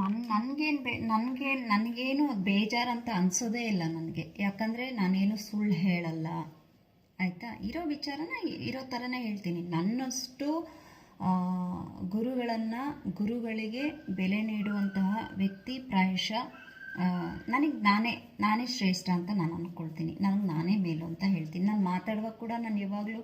ನನ್ನ ನನಗೇನು ಬೇ, ನನಗೆ, ನನಗೇನು ಬೇಜಾರಂತ ಅನಿಸೋದೇ ಇಲ್ಲ ನನಗೆ. ಯಾಕಂದರೆ ನಾನೇನು ಸುಳ್ಳು ಹೇಳಲ್ಲ. ಆಯಿತಾ? ಇರೋ ವಿಚಾರನ ಇರೋ ಥರನೇ ಹೇಳ್ತೀನಿ. ನನ್ನಷ್ಟು ಗುರುಗಳನ್ನು, ಗುರುಗಳಿಗೆ ಬೆಲೆ ನೀಡುವಂತಹ ವ್ಯಕ್ತಿ ಪ್ರಾಯಶ ನನಗೆ ನಾನೇ ನಾನೇ ಶ್ರೇಷ್ಠ ಅಂತ ನಾನು ಅಂದ್ಕೊಳ್ತೀನಿ ನನಗೆ ನಾನೇ ಮೇಲು ಅಂತ ಹೇಳ್ತೀನಿ. ನಾನು ಮಾತಾಡುವಾಗ ಕೂಡ ನಾನು ಯಾವಾಗಲೂ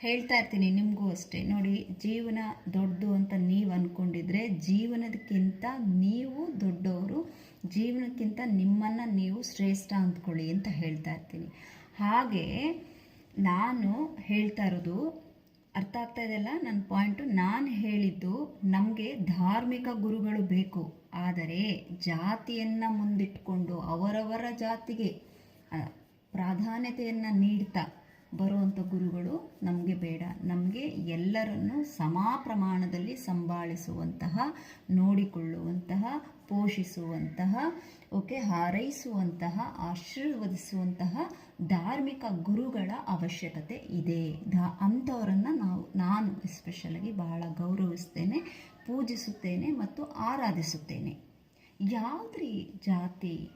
ಹೇಳ್ತಾ ಇರ್ತೀನಿ ನಿಮಗೂ ಅಷ್ಟೇ. ನೋಡಿ, ಜೀವನ ದೊಡ್ಡದು ಅಂತ ನೀವು ಅಂದ್ಕೊಂಡಿದ್ರೆ ಜೀವನದಕ್ಕಿಂತ ನೀವು ದೊಡ್ಡವರು, ಜೀವನಕ್ಕಿಂತ ನಿಮ್ಮನ್ನು ನೀವು ಶ್ರೇಷ್ಠ ಅಂದ್ಕೊಳ್ಳಿ ಅಂತ ಹೇಳ್ತಾ ಇರ್ತೀನಿ. ಹಾಗೆ ನಾನು ಹೇಳ್ತಾ ಇರೋದು ಅರ್ಥ ಆಗ್ತಾ ಇದೆಯಲ್ಲ ನನ್ನ ಪಾಯಿಂಟು ನಾನು ಹೇಳಿದ್ದು ನಮಗೆ ಧಾರ್ಮಿಕ ಗುರುಗಳು ಬೇಕು. ಆದರೆ ಜಾತಿಯನ್ನು ಮುಂದಿಟ್ಕೊಂಡು ಅವರವರ ಜಾತಿಗೆ ಪ್ರಾಧಾನ್ಯತೆಯನ್ನು ನೀಡ್ತಾ ಬರುವಂಥ ಗುರುಗಳು ನಮಗೆ ಬೇಡ. ನಮಗೆ ಎಲ್ಲರನ್ನು ಸಮ ಪ್ರಮಾಣದಲ್ಲಿ ಸಂಭಾಳಿಸುವಂತಹ, ನೋಡಿಕೊಳ್ಳುವಂತಹ, ಪೋಷಿಸುವಂತಹ ಓಕೆ ಹಾರೈಸುವಂತಹ, ಆಶೀರ್ವದಿಸುವಂತಹ ಧಾರ್ಮಿಕ ಗುರುಗಳ ಅವಶ್ಯಕತೆ ಇದೆ. ಧಾ, ಅಂಥವರನ್ನು ನಾವು, ನಾನು ಎಸ್ಪೆಷಲಾಗಿ ಬಹಳ ಗೌರವಿಸ್ತೇನೆ, ಪೂಜಿಸುತ್ತೇನೆ ಮತ್ತು ಆರಾಧಿಸುತ್ತೇನೆ. ಯಾವುದ್ರಿ ಜಾತಿ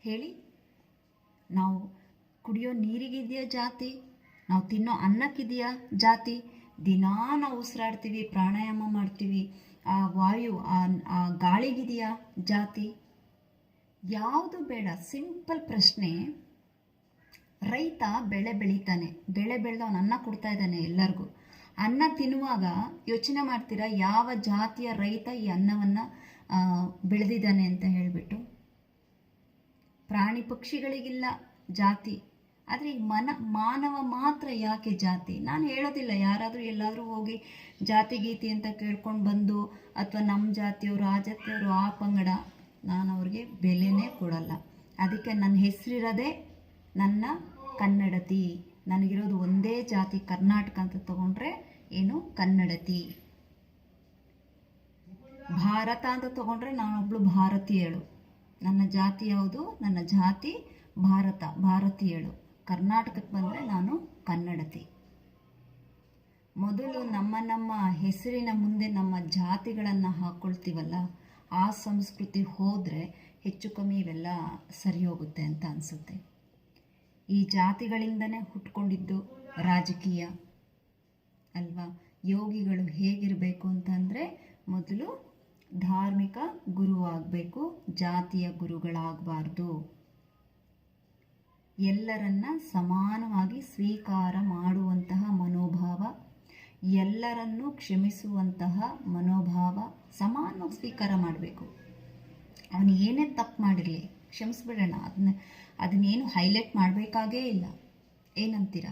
ಹೇಳಿ? ನಾವು ಕುಡಿಯೋ ನೀರಿಗಿದೆಯಾ ಜಾತಿ? ನಾವು ತಿನ್ನೋ ಅನ್ನಕ್ಕಿದೆಯಾ ಜಾತಿ? ದಿನಾ ನಾವು ಉಸಿರಾಡ್ತೀವಿ, ಪ್ರಾಣಾಯಾಮ ಮಾಡ್ತೀವಿ. ಆ ವಾಯು, ಆ ಗಾಳಿಗಿದೆಯಾ ಜಾತಿ? ಯಾವುದು ಬೇಡ, ಸಿಂಪಲ್ ಪ್ರಶ್ನೆ. ರೈತ ಬೆಳೆ ಬೆಳೀತಾನೆ, ಬೆಳೆ ಬೆಳೆದವನು ಅನ್ನ ಕೊಡ್ತಾ ಇದ್ದಾನೆ ಎಲ್ಲರಿಗೂ. ಅನ್ನ ತಿನ್ನುವಾಗ ಯೋಚನೆ ಮಾಡ್ತೀರಾ, ಯಾವ ಜಾತಿಯ ರೈತ ಈ ಅನ್ನವನ್ನು ಬೆಳೆದಿದ್ದಾನೆ ಅಂತ ಹೇಳಿಬಿಟ್ಟು? ಪ್ರಾಣಿ ಪಕ್ಷಿಗಳಿಗಿಲ್ಲ ಜಾತಿ. ಆದರೆ ಈ ಮನ, ಮಾನವ ಮಾತ್ರ ಯಾಕೆ ಜಾತಿ? ನಾನು ಹೇಳೋದಿಲ್ಲ, ಯಾರಾದರೂ ಎಲ್ಲಾದರೂ ಹೋಗಿ ಜಾತಿ ಗೀತಿ ಅಂತ ಕೇಳ್ಕೊಂಡು ಬಂದು ಅಥವಾ ನಮ್ಮ ಜಾತಿಯವರು, ಆ ಜಾತಿಯವರು, ಆ ಪಂಗಡ ನಾನು ಅವ್ರಿಗೆ ಬೆಲೆನೇ ಕೊಡಲ್ಲ. ಅದಕ್ಕೆ ನನ್ನ ಹೆಸರಿರೋದೇ ನನ್ನ ಕನ್ನಡತಿ. ನನಗಿರೋದು ಒಂದೇ ಜಾತಿ, ಕರ್ನಾಟಕ ಅಂತ ತಗೊಂಡ್ರೆ ಏನು ಕನ್ನಡತಿ? ಭಾರತ ಅಂತ ತಗೊಂಡ್ರೆ ನಾನೊಬ್ಳು ಭಾರತೀಯಳು. ನನ್ನ ಜಾತಿ ಯಾವುದು? ನನ್ನ ಜಾತಿ ಭಾರತ, ಭಾರತೀಯಳು. ಕರ್ನಾಟಕಕ್ಕೆ ಬಂದರೆ ನಾನು ಕನ್ನಡತಿ. ಮೊದಲು ನಮ್ಮ ನಮ್ಮ ಹೆಸರಿನ ಮುಂದೆ ನಮ್ಮ ಜಾತಿಗಳನ್ನು ಹಾಕ್ಕೊಳ್ತೀವಲ್ಲ ಆ ಸಂಸ್ಕೃತಿ ಹೋದರೆ ಹೆಚ್ಚು ಕಮ್ಮಿ ಇವೆಲ್ಲ ಸರಿ ಹೋಗುತ್ತೆ ಅಂತ ಅನಿಸುತ್ತೆ. ಈ ಜಾತಿಗಳಿಂದನೇ ಹುಟ್ಕೊಂಡಿದ್ದು ರಾಜಕೀಯ ಅಲ್ವಾ? ಯೋಗಿಗಳು ಹೇಗಿರಬೇಕು ಅಂತಂದರೆ ಮೊದಲು ಧಾರ್ಮಿಕ ಗುರುವಾಗಬೇಕು, ಜಾತಿಯ ಗುರುಗಳಾಗಬಾರ್ದು. ಎಲ್ಲರನ್ನ ಸಮಾನವಾಗಿ ಸ್ವೀಕಾರ ಮಾಡುವಂತಹ ಮನೋಭಾವ, ಎಲ್ಲರನ್ನೂ ಕ್ಷಮಿಸುವಂತಹ ಮನೋಭಾವ ಸಮಾನವಾಗಿ ಸ್ವೀಕಾರ ಮಾಡಬೇಕು. ಅವನು ಏನೇ ತಪ್ಪು ಮಾಡಿರಲಿ, ಕ್ಷಮಿಸ್ಬಿಡೋಣ. ಅದನ್ನ, ಅದನ್ನೇನು ಹೈಲೈಟ್ ಮಾಡಬೇಕಾಗೇ ಇಲ್ಲ. ಏನಂತೀರ?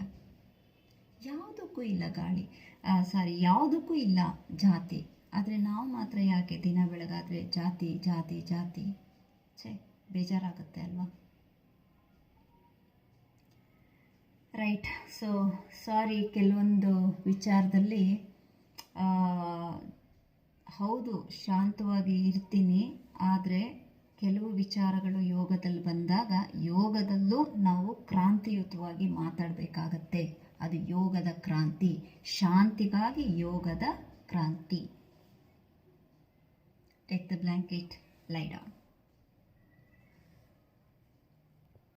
ಯಾವುದಕ್ಕೂ ಇಲ್ಲ ಗಾಳಿ. ಸಾರಿ ಯಾವುದಕ್ಕೂ ಇಲ್ಲ ಜಾತಿ. ಆದರೆ ನಾವು ಮಾತ್ರ ಯಾಕೆ ದಿನ ಬೆಳಗಾದರೆ ಜಾತಿ ಜಾತಿ ಜಾತಿ? ಛೇ, ಬೇಜಾರಾಗುತ್ತೆ ಅಲ್ವಾ? ರೈಟ್ ಸೊ ಸಾರಿ ಕೆಲವೊಂದು ವಿಚಾರದಲ್ಲಿ ಹೌದು, ಶಾಂತವಾಗಿ ಇರ್ತೀನಿ, ಆದರೆ ಕೆಲವು ವಿಚಾರಗಳು ಯೋಗದಲ್ಲಿ ಬಂದಾಗ, ಯೋಗದಲ್ಲೂ ನಾವು ಕ್ರಾಂತಿಯುತವಾಗಿ ಮಾತಾಡಬೇಕಾಗತ್ತೆ. ಅದು ಯೋಗದ ಕ್ರಾಂತಿ, ಶಾಂತಿಗಾಗಿ ಯೋಗದ ಕ್ರಾಂತಿ. Take the blanket lied down